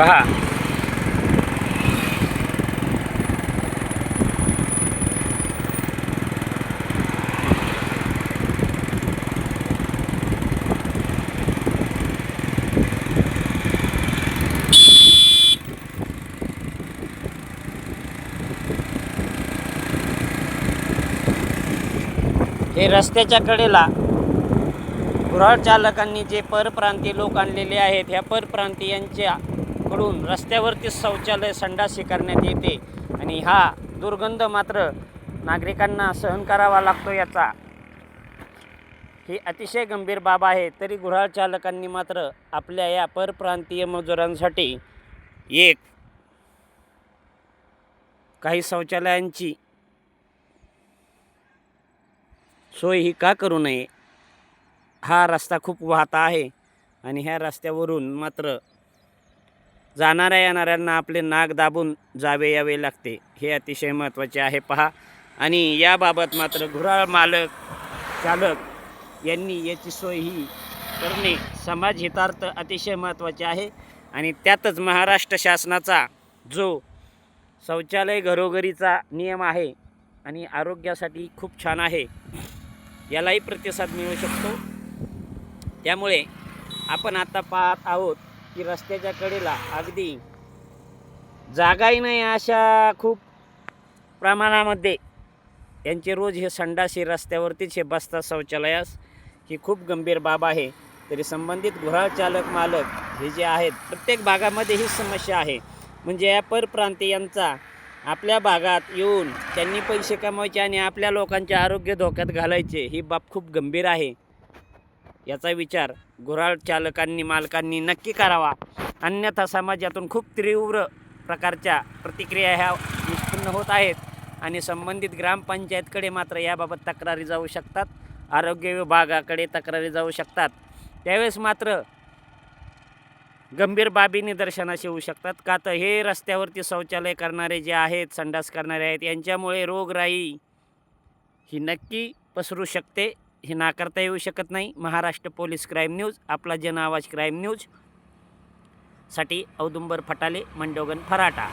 पहा. हे रस्त्याच्या कडेला गुऱ्हाळ चालकांनी जे परप्रांतीय लोक आणलेले आहेत ह्या परप्रांतीयांच्या कडून रस्त्यावरती शौचालय संडासी करण्यात येते. आणि हा दुर्गंध मात्र नागरिकांना सहन करावा लागतो याचा. ही अतिशय गंभीर बाब आहे तरी गुऱ्हाळ चालकांनी मात्र आपल्या या परप्रांतीय मजुरांसाठी एक काही शौचालयांची सोय ही का करू नये? हा रस्ता खूप वाहता आहे आणि ह्या रस्त्यावरून मात्र जाणाऱ्या येणाऱ्यांना आपले नाक दाबून जावे यावे लागते. हे अतिशय महत्त्वाचे आहे. पहा. आणि याबाबत मात्र घुराळ मालक चालक यांनी याची सोय ही करणे समाज हितार्थ अतिशय महत्त्वाचे आहे. आणि त्यातच महाराष्ट्र शासनाचा जो शौचालय घरोघरीचा नियम आहे आणि आरोग्यासाठी खूप छान आहे यालाही प्रतिसाद मिळू शकतो. त्यामुळे आपण आता पाहत आहोत की रस्त्याच्या कडेला अगदी जागाही नाही अशा खूप प्रमाणामध्ये. यांचे रोज हे संडासी रस्त्यावरतीच हे बसतात शौचालयास ही खूप गंभीर बाब आहे. तरी संबंधित गुऱ्हाळ चालक मालक हे जे आहेत प्रत्येक भागामध्ये ही समस्या आहे. म्हणजे या परप्रांतीयांचा आपल्या भागात येऊन त्यांनी पैसे कमवायचे आणि आपल्या लोकांचे आरोग्य धोक्यात घालायचे ही बाब खूप गंभीर आहे. याचा विचार गुऱ्हाळ चालकांनी मालकांनी नक्की करावा. अन्यथा समाजातून खूप तीव्र प्रकारच्या प्रतिक्रिया ह्या निष्पन्न होत आहेत आणि संबंधित ग्रामपंचायतकडे मात्र याबाबत तक्रारी जाऊ शकतात. आरोग्य विभागाकडे तक्रारी जाऊ शकतात. त्यावेळेस मात्र गंभीर बाबी निदर्शनास येऊ शकतात. का तर हे रस्त्यावरती शौचालय करणारे जे आहेत संडास करणारे आहेत यांच्यामुळे रोगराई ही नक्की पसरू शकते. हे नाकारता येऊ शकत नाही. महाराष्ट्र पोलीस क्राईम न्यूज आपला जन आवाज क्राईम न्यूजसाठी औदुंबर फटाले मंडोगन फराटा.